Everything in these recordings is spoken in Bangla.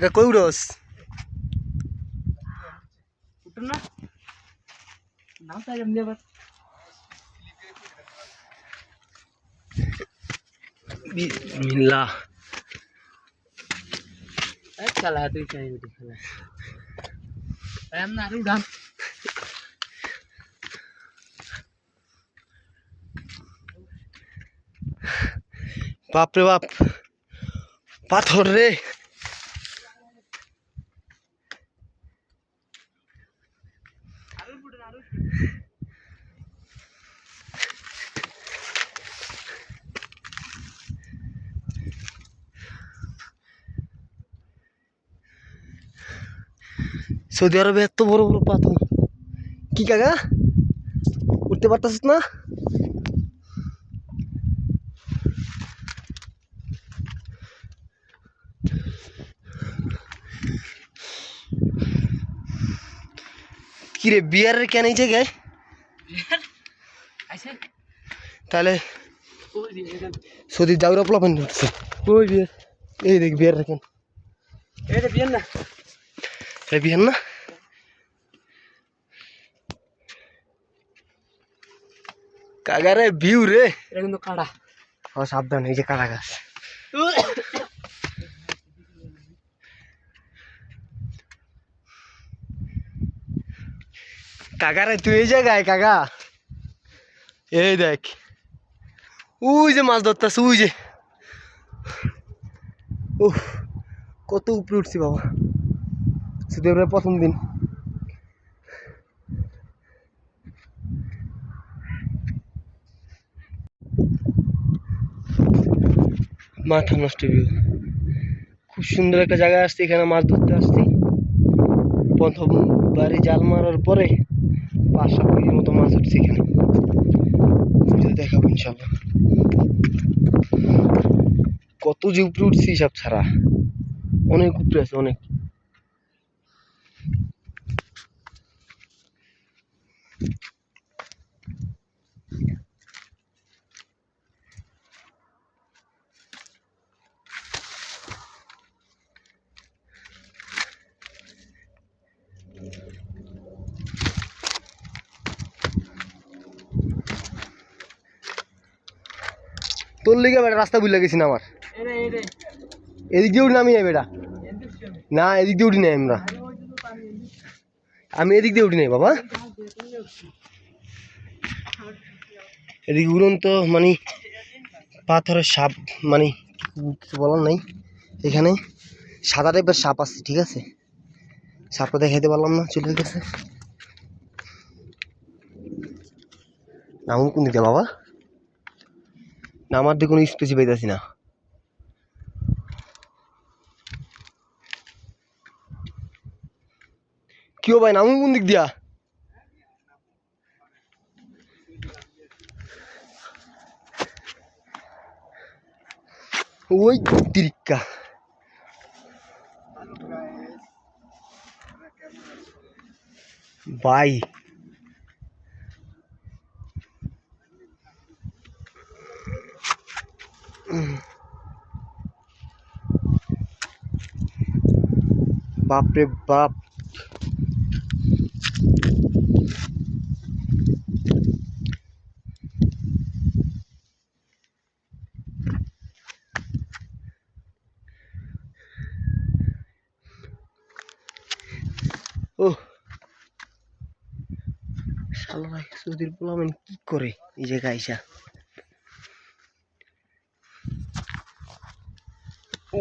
কাকা কই উড়স উঠুন না। নাও তাই এমনি আবার। বিসমিল্লাহ। এই চালা তুই চাই উঠি খেলা। এম না উড়ান বাপ রে বাপ পাথর রে। সৌদি আরবে এত বড় বড় পাথর। কি কাকা? উঠতে পারতাছিস না? কিরে বিয়ারের কেন এই জায়গায়? তাহলে ওই দিয়ে এখান সৌদি উঠছে ওই বিয়ার? এই দেখ বিয়ার রাখেন এটা বিয়েন না। এই বিয়ার না? কাগারে ভিউ রে। এটা কিন্তু কাড়া। ও সাবধান এই যে কারা গাছ। কাকারে তুই এই জায়গায়, কাকা? এই দেখ। ওই যে মাছ ধরতেছ ওই যে। উহ কত উপরে উঠছি বাবা। শীতের প্রথম দিন। মাথা নষ্ট ভিউ খুব সুন্দর একটা জায়গায় আসছি, এখানে মাছ ধরতে আসছি। প্রথম বাড়ি জাল মারার পরে পাঁচ সাত কেজির মতো মাছ উঠছে এখানে। ভিডিও দেখাবো ইনশাল্লাহ কত যে উপরে উঠছি হিসাব ছাড়া। অনেক উপরে আছে, অনেক। তোর লিগে বেটা রাস্তা বুঝলে গেছি না আমার। এদিক দিয়ে উঠি না আমি বেটা। না, এদিক দিয়ে উঠি নাই আমরা। আমি এদিক দিয়ে উঠি নাই বাবা। এদিকে উড়ন্ত মানে পাথরের সাপ মানে কিছু বলার নাই। এখানে সাদা টাইপের সাপ আছে, ঠিক আছে? সাপটা দেখাইতে পারলাম না চলে গেছে নাম কোন দিকে বাবা? না, আমার দিকে কোনো স্পেসি পাইতেছি না। কি ভাই, নামুন কোন দিক দিয়া? ওই তিরিক্কা। বাই বাপরে বাপ। ও শালা সুধীর পোলামেন কি করে এই জায়গায় আইসা?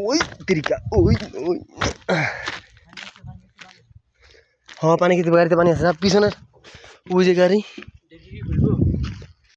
ওই তিরিকা ওই ওই হ্যাঁ পানি খেতে গাড়িতে পানি আছে না পিছনের ওই যে গাড়ি